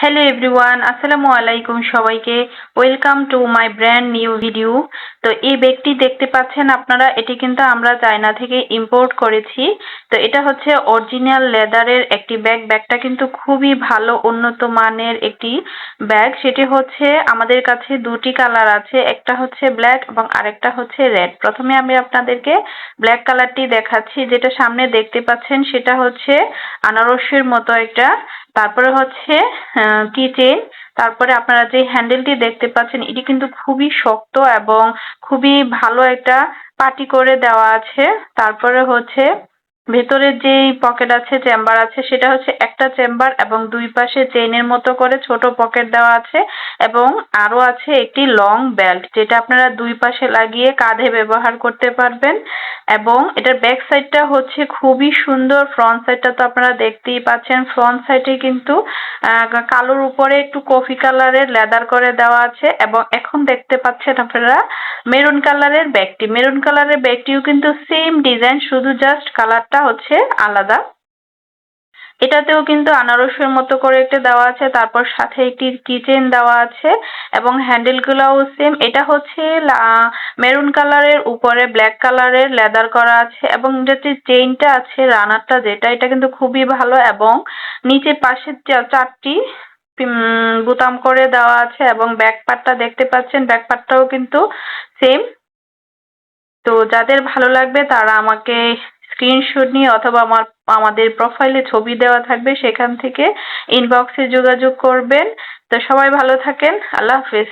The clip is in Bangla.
হ্যালো এভরিওয়ান আসসালামু আলাইকুম সবাইকে। Welcome to my brand new video তো এই ব্যাগটি দেখতে পাচ্ছেন আপনারা, এটি কিন্তু আমরা চায়না থেকে ইম্পোর্ট করেছি। তো এটা হচ্ছে অরিজিনাল লেদারের একটি ব্যাগ ব্যাগটা কিন্তু খুবই ভালো, উন্নত মানের একটি ব্যাগ সেটি হচ্ছে আমাদের কাছে দুটি কালার আছে, একটা হচ্ছে ব্ল্যাক এবং আরেকটা হচ্ছে রেড প্রথমে আমি আপনাদেরকে ব্ল্যাক কালারটি দেখাচ্ছি। যেটা সামনে দেখতে পাচ্ছেন, সেটা হচ্ছে আনারসের মতো একটা তারপরে হচ্ছে কিচেন তারপরে আপনারা যে হ্যান্ডেলটি দেখতে পাচ্ছেন, এটি কিন্তু খুবই শক্ত এবং খুবই ভালো একটা পাটি করে দেওয়া আছে। তারপরে হচ্ছে ভেতরের যেই পকেট আছে চেম্বার আছে, সেটা হচ্ছে একটা চেম্বার এবং দুই পাশে চেইনের মতো করে ছোট পকেট দেওয়া আছে এবং আরও আছে একটি লং বেল্ট যেটা আপনারা দুই পাশে লাগিয়ে কাঁধে ব্যবহার করতে পারবেন এবং এটার ব্যাক সাইডটা হচ্ছে খুবই সুন্দর ফ্রন্ট সাইডটা তো আপনারা দেখতেই পাচ্ছেন। ফ্রন্ট সাইডে কিন্তু কালোর উপরে একটু কফি কালারের লেদার করে দেওয়া আছে এবং এখন দেখতে পাচ্ছেন আপনারা মেরুন কালারের ব্যাগটি মেরুন কালারের ব্যাগটিও কিন্তু সেম ডিজাইন শুধু জাস্ট কালারটা হচ্ছে আলাদা। এটাতেও কিন্তু আনারসের মতো করে একটা দেওয়া আছে, তারপর সাথে একটি কিচেন দেওয়া আছে এবং হ্যান্ডেলগুলোও সেম এটা হচ্ছে মেরুন কালারের উপরে ব্ল্যাক কালারের লেদার করা আছে এবং যে চেইনটা আছে রানারটা যেটা, এটা কিন্তু খুবই ভালো এবং নিচে পাশে চারটি বোতাম করে দেওয়া আছে এবং ব্যাক পার্টটা দেখতে পাচ্ছেন ব্যাক পার্টটাও কিন্তু সেম তো যাদের ভালো লাগবে তারা আমাকে স্ক্রিনশট নিয়ে অথবা আমার, আমাদের প্রোফাইলে ছবি দেওয়া থাকবে, সেখান থেকে ইনবক্সে যোগাযোগ করবেন। তো সবাই ভালো থাকেন, আল্লাহ হাফিজ।